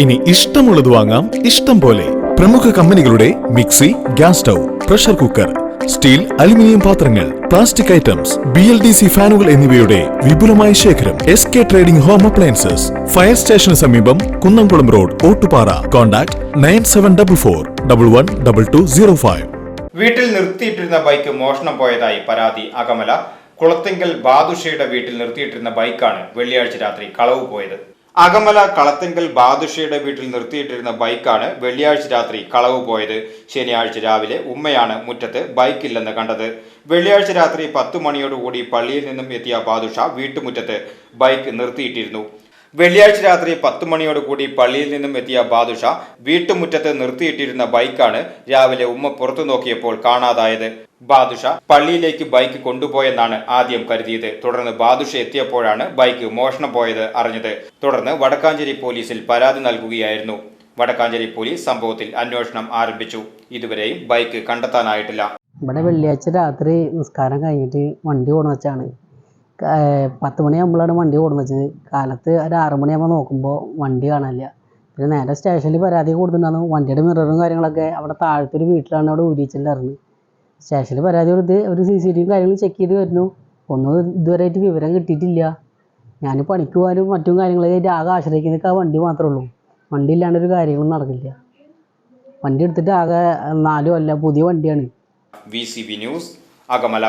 ഇനി ഇഷ്ടമുള്ളത് വാങ്ങാം. ഇഷ്ടം പോലെ പ്രമുഖ കമ്പനികളുടെ mixie gas stove pressure cooker steel aluminium പാത്രങ്ങൾ plastic items B L D C ഫാനുകൾ എന്നിവയുടെ വിപുലമായ ശേഖരം S K trading home appliances fire സ്റ്റേഷന് സമീപം Kunnamkulam road Ottupara. Contact nine seven double four double one double two zero five. വീട്ടിൽ നിർത്തിയിട്ടിരുന്ന bike മോഷണം പോയതായി പരാതി അകമല. കുളത്തിങ്കൽ ബാദുഷയുടെ വീട്ടിൽ നിർത്തിയിട്ടിരുന്ന ബൈക്കാണ് വെള്ളിയാഴ്ച രാത്രി കളവ് പോയത്. അകമല കളത്തിങ്കൽ ബാദുഷയുടെ വീട്ടിൽ നിർത്തിയിട്ടിരുന്ന ബൈക്കാണ് വെള്ളിയാഴ്ച രാത്രി കളവ് പോയത്. ശനിയാഴ്ച രാവിലെ ഉമ്മയാണ് മുറ്റത്ത് ബൈക്കില്ലെന്ന് കണ്ടത്. വെള്ളിയാഴ്ച രാത്രി പത്തു മണിയോടുകൂടി പള്ളിയിൽ നിന്നും എത്തിയ ബാദുഷ വീട്ടുമുറ്റത്ത് ബൈക്ക് നിർത്തിയിട്ടിരുന്നു. വെള്ളിയാഴ്ച രാത്രി പത്ത് മണിയോട് കൂടി പള്ളിയിൽ നിന്നും എത്തിയ ബാദുഷ വീട്ടുമുറ്റത്ത് നിർത്തിയിട്ടിരുന്ന ബൈക്കാണ് രാവിലെ ഉമ്മ പുറത്തു നോക്കിയപ്പോൾ കാണാതായത്. ബാദുഷ പള്ളിയിലേക്ക് ബൈക്ക് കൊണ്ടുപോയെന്നാണ് ആദ്യം കരുതിയത്. തുടർന്ന് ബാദുഷ എത്തിയപ്പോഴാണ് ബൈക്ക് മോഷണം പോയത് അറിഞ്ഞത്. തുടർന്ന് വടക്കാഞ്ചേരി പോലീസിൽ പരാതി നൽകുകയായിരുന്നു. വടക്കാഞ്ചേരി പോലീസ് സംഭവത്തിൽ അന്വേഷണം ആരംഭിച്ചു. ഇതുവരെയും ബൈക്ക് കണ്ടെത്താനായിട്ടില്ല. ഇവിടെ വെള്ളിയാഴ്ച രാത്രി നിസ്കാരം കഴിഞ്ഞിട്ട് വണ്ടി കൊണ്ടു വെച്ചാണ് പത്ത് മണിയാകുമ്പോഴാണ് വണ്ടി കൊണ്ടു വെച്ചത് കാലത്ത് ഒരു ആറ് മണിയാകുമ്പോൾ നോക്കുമ്പോൾ വണ്ടി കാണാനില്ല. പിന്നെ നേരെ സ്റ്റേഷനിൽ പരാതി കൊടുത്തിട്ടുണ്ടായിരുന്നു. വണ്ടിയുടെ മിററും കാര്യങ്ങളൊക്കെ അവിടെ താഴത്തെ ഒരു വീട്ടിലാണ് അവിടെ ഊരിച്ചിട്ടുണ്ടായിരുന്നത് സ്റ്റേഷനിൽ പരാതി കൊടുത്ത് ഒരു C C T V check ചെയ്ത് വരുന്നു. ഒന്നും ഇതുവരെയായിട്ട് വിവരം കിട്ടിയിട്ടില്ല. ഞാൻ പണിക്ക് പോകാനും മറ്റും കാര്യങ്ങളൊക്കെ ആകെ ആശ്രയിക്കുന്നതൊക്കെ ആ വണ്ടി മാത്രമേ ഉള്ളൂ. വണ്ടി ഇല്ലാണ്ട് ഒരു കാര്യങ്ങളും നടക്കില്ല. വണ്ടി എടുത്തിട്ട് ആകെ നാലും അല്ല പുതിയ വണ്ടിയാണ്. V C B news Akamala.